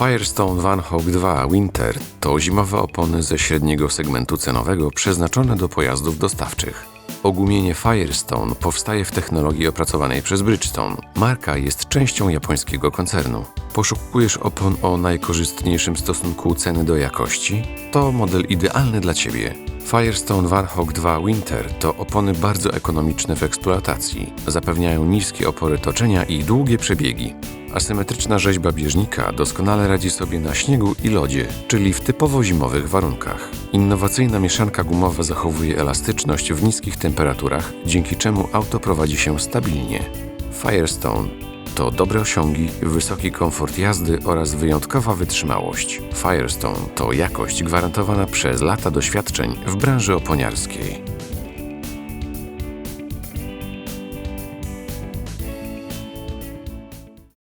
Firestone Van Hawk 2 Winter to zimowe opony ze średniego segmentu cenowego przeznaczone do pojazdów dostawczych. Ogumienie Firestone powstaje w technologii opracowanej przez Bridgestone. Marka jest częścią japońskiego koncernu. Poszukujesz opon o najkorzystniejszym stosunku ceny do jakości? To model idealny dla Ciebie. Firestone Van Hawk 2 Winter to opony bardzo ekonomiczne w eksploatacji. Zapewniają niskie opory toczenia i długie przebiegi. Asymetryczna rzeźba bieżnika doskonale radzi sobie na śniegu i lodzie, czyli w typowo zimowych warunkach. Innowacyjna mieszanka gumowa zachowuje elastyczność w niskich temperaturach, dzięki czemu auto prowadzi się stabilnie. Firestone to dobre osiągi, wysoki komfort jazdy oraz wyjątkowa wytrzymałość. Firestone to jakość gwarantowana przez lata doświadczeń w branży oponiarskiej.